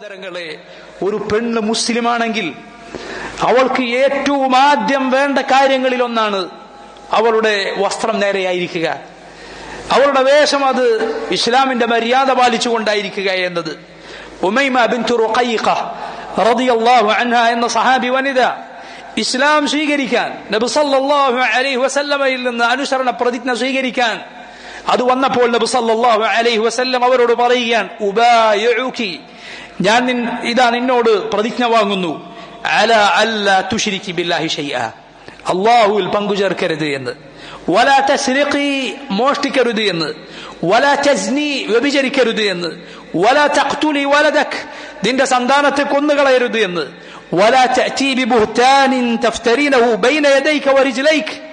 സഹോദരങ്ങളെ ഒരു പെണ്ണ് മുസ്ലിമാണെങ്കിൽ അവൾക്ക് ഏറ്റവും ആദ്യം വേണ്ട കാര്യങ്ങളിൽ ഒന്നാണ് അവളുടെ വസ്ത്രം നേരെയായിരിക്കുക. അവളുടെ വേഷം അത് ഇസ്ലാമിന്റെ മര്യാദ പാലിച്ചുകൊണ്ടായിരിക്കുക എന്നത്. ഉമൈമ റുഖൈഖ റളിയല്ലാഹു എന്ന സഹാബി വനിത ഇസ്ലാം സ്വീകരിക്കാൻ നബി സല്ലല്ലാഹു അലൈഹി വസല്ലമയിൽ നിന്ന് അനുസരണ പ്രതിജ്ഞ സ്വീകരിക്കാൻ അത് വന്നപ്പോൾ നബി സല്ലല്ലാഹു അലൈഹി വസല്ലം അവരോട് പറയുകയാണ് ഉബായിഉകി. ഞാൻ നിൻ ഇതാ നിന്നോട് പ്രതിജ്ഞ വാങ്ങുന്നു. അല അല്ല തുഷിരിക്കി ബില്ലാഹി ഷൈഅ. അള്ളാഹുവിൽ പങ്കുചേർക്കരുത് എന്ന്. വല തസ്രിഖി മോഷ്ടിക്കരുത് എന്ന്. വല തസ്നി വ്യഭിചരിക്കരുത് എന്ന്. വല തഖ്തുലി വലദക് നിന്റെ സന്താനത്തെ കൊന്നുകളയരുത് എന്ന്. വല തഅതി ബിബുഹ്താനിൻ തഫ്തരീനഹു ബൈന യദൈക വരിജ്ലൈക്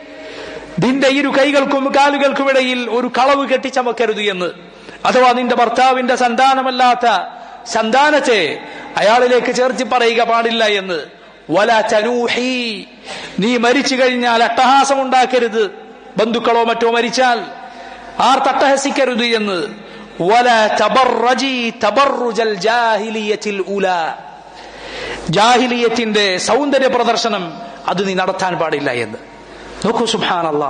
നിന്റെ ഇരു കൈകൾക്കും കാലുകൾക്കും ഇടയിൽ ഒരു കളവ് കെട്ടിച്ചമക്കരുത് എന്ന്. അഥവാ നിന്റെ ഭർത്താവിന്റെ സന്താനമല്ലാത്ത സന്താനത്തെ അയാളിലേക്ക് ചേർത്തി പറയുക പാടില്ല എന്ന്. വല ചനൂഹി നീ മരിച്ചു കഴിഞ്ഞാൽ അട്ടഹാസം ഉണ്ടാക്കരുത്. ബന്ധുക്കളോ മറ്റോ മരിച്ചാൽ ആർ തട്ടഹസിക്കരുത് എന്ന്. വല തബർറജി തബർജൽ ജാഹിലിയത്തിൽ ജാഹിലിയത്തിന്റെ സൗന്ദര്യ പ്രദർശനം അത് നീ നടത്താൻ പാടില്ല എന്ന്. നോക്കൂ സുബാനല്ല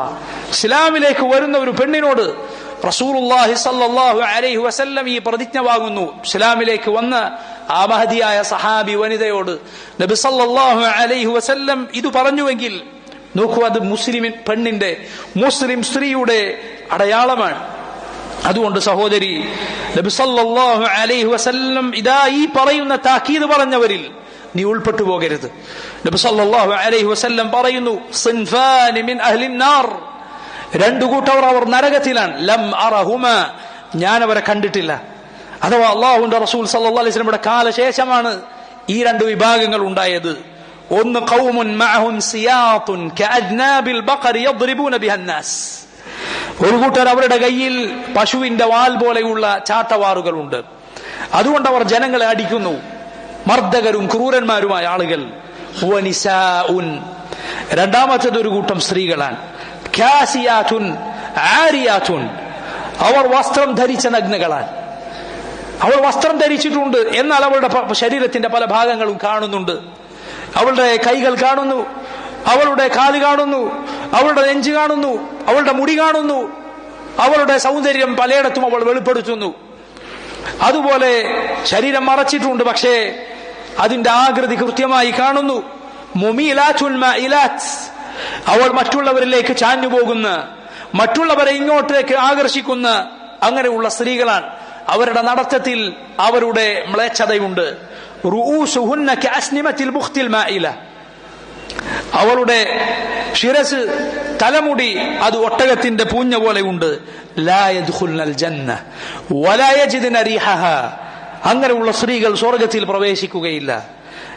ഇസ്ലാമിലേക്ക് വരുന്ന ഒരു പെണ്ണിനോട് അലൈഹി വസല്ലം ഈ പ്രതിജ്ഞ വാങ്ങുന്നു ഇസ്ലാമിലേക്ക് വന്ന ആ മഹതിയായ സഹാബി വനിതയോട് നബി സല്ലല്ലാഹു അലൈഹി വസല്ലം ഇത് പറഞ്ഞുവെങ്കിൽ നോക്കൂ അത് മുസ്ലിം പെണ്ണിന്റെ മുസ്ലിം സ്ത്രീയുടെ അടയാളമാണ്. അതുകൊണ്ട് സഹോദരി നബി അലൈഹു അലൈഹി വസല്ലം ഇതാ ഈ പറയുന്ന താക്കീത് പറഞ്ഞവരിൽ നീ ഉൾപ്പെട്ടു പോകരുത്. നബി സല്ലല്ലാഹു അലൈഹി വസല്ലം പറയുന്നു മിൻ അഹ്ലിന്നാർ നാർ. രണ്ടു കൂട്ടവർ അവർ നരകത്തിലാണ്. ലം അറഹുമ. ഞാൻ അവരെ കണ്ടിട്ടില്ല. അഥവാ അള്ളാഹുന്റെ റസൂൽ സല്ലല്ലാഹു അലൈഹി കാലശേഷമാണ് ഈ രണ്ട് വിഭാഗങ്ങൾ ഉണ്ടായത്. ഒന്ന് ഖൗമുൻ മഅഹും ഒരു കൂട്ടർ അവരുടെ കയ്യിൽ പശുവിന്റെ വാൽ പോലെയുള്ള ചാട്ടവാറുകളുണ്ട്. അതുകൊണ്ട് അവർ ജനങ്ങളെ അടിക്കുന്നു. മർദ്ദകരും ക്രൂരന്മാരുമായ ആളുകൾ. രണ്ടാമത്തത് ഒരു കൂട്ടം സ്ത്രീകളാണ്. അവർ വസ്ത്രം ധരിച്ച നഗ്നകളാണ്. അവൾ വസ്ത്രം ധരിച്ചിട്ടുണ്ട്. എന്നാൽ അവളുടെ ശരീരത്തിന്റെ പല ഭാഗങ്ങളും കാണുന്നുണ്ട്. അവളുടെ കൈകൾ കാണുന്നു. അവളുടെ കാൽ കാണുന്നു. അവളുടെ നെഞ്ച് കാണുന്നു. അവളുടെ മുടി കാണുന്നു. അവളുടെ സൗന്ദര്യം പലയിടത്തും അവൾ വെളിപ്പെടുത്തുന്നു. അതുപോലെ ശരീരം മറച്ചിട്ടുണ്ട്. പക്ഷേ അതിന്റെ ആകൃതി കൃത്യമായി കാണുന്നു. അവൾ മറ്റുള്ളവരിലേക്ക് ചാഞ്ഞു പോകുന്ന മറ്റുള്ളവരെ ഇങ്ങോട്ടേക്ക് ആകർഷിക്കുന്ന അങ്ങനെയുള്ള സ്ത്രീകളാണ്. അവരുടെ നടത്തത്തിൽ അവരുടെ മ്ലേച്ഛതയുണ്ട്. അവളുടെ ശിരസ് തലമുടി അത് ഒട്ടകത്തിന്റെ പൂഞ്ഞ പോലെ ഉണ്ട്. അങ്ങനെയുള്ള സ്ത്രീകൾ സ്വർഗത്തിൽ പ്രവേശിക്കുകയില്ല.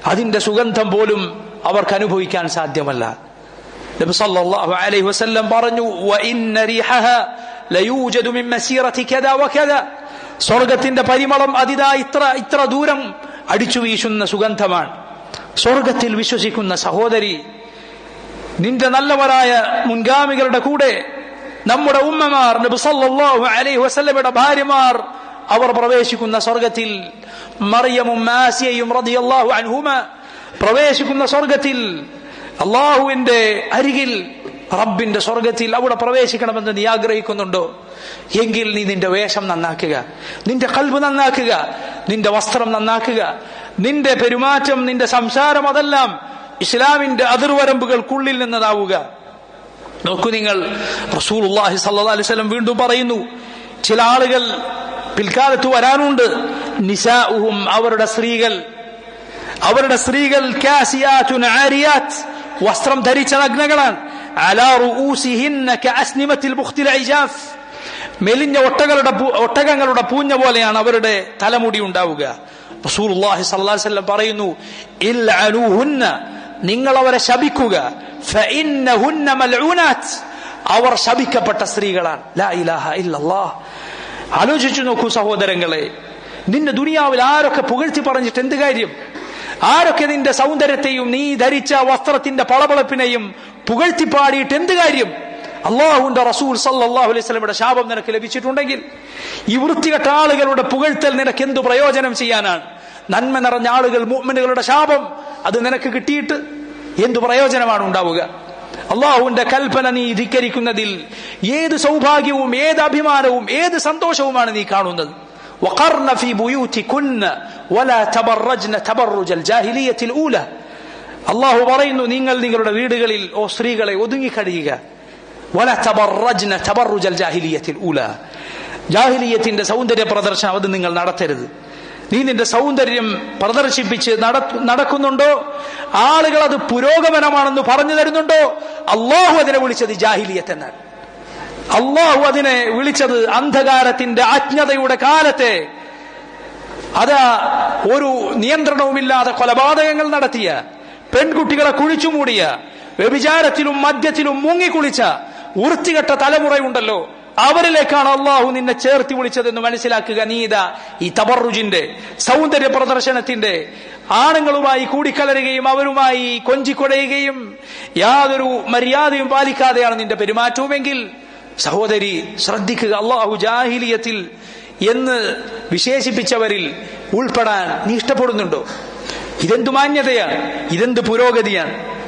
അതിന്റെ സുഗന്ധം പോലും അവർക്ക് അനുഭവിക്കാൻ സാധ്യമല്ല. നബി സല്ലല്ലാഹു അലൈഹി വസല്ലം പറഞ്ഞു മിൻ മസീറതി കദാ. സ്വർഗത്തിന്റെ പരിമളം അതിതാ ഇത്ര ഇത്ര ദൂരം അടിച്ചു വീശുന്ന സുഗന്ധമാണ്. സ്വർഗത്തിൽ വിശ്വസിക്കുന്ന സഹോദരി നിന്റെ നല്ലവരായ മുൻഗാമികളുടെ കൂടെ നമ്മുടെ ഉമ്മമാർ നബി സല്ലല്ലാഹു അലൈഹി വസല്ലമയുടെ ഭാര്യമാർ അവർ പ്രവേശിക്കുന്ന സ്വർഗത്തിൽ മറിയമും മാസിയയും റളിയല്ലാഹു അൻഹുമ പ്രവേശിക്കുന്ന സ്വർഗത്തിൽ അള്ളാഹുവിന്റെ അരികിൽ റബ്ബിന്റെ സ്വർഗത്തിൽ അവിടെ പ്രവേശിക്കണമെന്ന് നീ ആഗ്രഹിക്കുന്നുണ്ടോ? എങ്കിൽ നീ നിന്റെ വേഷം നന്നാക്കുക നിന്റെ കൽബ് നന്നാക്കുക നിന്റെ വസ്ത്രം നന്നാക്കുക നിന്റെ പെരുമാറ്റം നിന്റെ സംസാരം അതെല്ലാം ഇസ്ലാമിന്റെ അതിർവരമ്പുകൾക്കുള്ളിൽ നിന്നതാവുക. നോക്കൂ നിങ്ങൾ റസൂൽ അള്ളാഹി സല്ലാ അലിസ്ലം വീണ്ടും പറയുന്നു ചില ആളുകൾ പിൽക്കാലത്ത് വരാനുണ്ട്. നിസാഉഹും അവരുടെ സ്ത്രീകൾ. അവരുടെ സ്ത്രീകൾ വസ്ത്രം ധരിച്ച നഗ്നകളാണ്. മെലിഞ്ഞ ഒട്ടകളുടെ ഒട്ടകങ്ങളുടെ പൂഞ്ഞ പോലെയാണ് അവരുടെ തലമുടി ഉണ്ടാവുക. റസൂലുള്ളാഹി സ്വല്ലല്ലാഹു അലൈഹി പറയുന്നു ഇൽഅനുഹുന്ന നിങ്ങൾ അവരെ ശപിക്കുക. ഫഇന്നഹുന്ന മൽഊനാത്ത്. അവർ ശപിക്കപ്പെട്ട സ്ത്രീകളാണ്. ലാ ഇലാഹ ഇല്ലല്ലാഹ്. ആലോചിച്ചു നോക്കൂ സഹോദരങ്ങളെ നിന്റെ ദുനിയാവിൽ ആരൊക്കെ പുകഴ്ത്തി പറഞ്ഞിട്ട് എന്ത് കാര്യം? ആരൊക്കെ നിന്റെ സൗന്ദര്യത്തെയും നീ ധരിച്ച വസ്ത്രത്തിന്റെ പളപളപ്പിനെയും പുകഴ്ത്തി പാടിയിട്ട് എന്ത് കാര്യം? അള്ളാഹുന്റെ റസൂൽ സല്ലാഹു അലൈഹി ശാപം നിനക്ക് ലഭിച്ചിട്ടുണ്ടെങ്കിൽ ഈ വൃത്തികെട്ട ആളുകളുടെ പുകഴ്ത്തൽ നിനക്ക് എന്തു പ്രയോജനം ചെയ്യാനാണ്? നന്മ നിറഞ്ഞ ആളുകൾ മുഅ്മിനുകളുടെ ശാപം അത് നിനക്ക് കിട്ടിയിട്ട് എന്തു പ്രയോജനമാണ് ഉണ്ടാവുക? അള്ളാഹുവിന്റെ കൽപ്പന നീ ധിക്കരിക്കുന്നതിൽ ഏത് സൗഭാഗ്യവും ഏത് അഭിമാനവും ഏത് സന്തോഷവുമാണ് നീ കാണുന്നത് وقرن في بيوتكن ولا تبرجن تبرج الجاهلية الأولى അള്ളാഹു പറയുന്നു നിങ്ങൾ നിങ്ങളുടെ വീടുകളിൽ ഓ സ്ത്രീകളെ ഒതുങ്ങിക്കഴിയുക ولا تبرجن تبرج الجاهلية الأولى ജാഹിലിയത്തിന്റെ സൗന്ദര്യ പ്രദർശനം അത് നിങ്ങൾ നടത്തരുത് നീ നിന്റെ സൗന്ദര്യം പ്രദർശിപ്പിച്ച് നട- നടക്കുന്നുണ്ടോ ആളുകൾ അത് പുരോഗമനമാണെന്ന് പറഞ്ഞു തരുന്നുണ്ടോ അള്ളാഹു അതിനെ വിളിച്ചത് ജാഹിലിയത്ത് എന്നാണ് അള്ളാഹു അതിനെ വിളിച്ചത് അന്ധകാരത്തിന്റെ അജ്ഞതയുടെ കാലത്തെ. അതാ ഒരു നിയന്ത്രണവുമില്ലാതെ കൊലപാതകങ്ങൾ നടത്തിയ പെൺകുട്ടികളെ കുഴിച്ചുമൂടിയ വ്യഭിചാരത്തിലും മദ്യത്തിലും മുങ്ങിക്കുളിച്ച വൃത്തികെട്ട തലമുറയുണ്ടല്ലോ. അവരിലേക്കാണ് അള്ളാഹു നിന്നെ ചേർത്തി വിളിച്ചതെന്ന് മനസ്സിലാക്കുക. നീത ഈ തബറുജിന്റെ സൗന്ദര്യ പ്രദർശനത്തിന്റെ ആണുങ്ങളുമായി കൂടിക്കലരുകയും അവരുമായി കൊഞ്ചിക്കൊടയുകയും യാതൊരു മര്യാദയും പാലിക്കാതെയാണ് നിന്റെ പെരുമാറ്റവുമെങ്കിൽ സഹോദരി ശ്രദ്ധിക്കുക. അള്ളാഹു ജാഹിലിയത്തിൽ എന്ന് വിശേഷിപ്പിച്ചവരിൽ ഉൾപ്പെടാൻ നീ ഇഷ്ടപ്പെടുന്നുണ്ടോ? ഇതെന്തു മാന്യതയാണ്? ഇതെന്ത് പുരോഗതിയാണ്?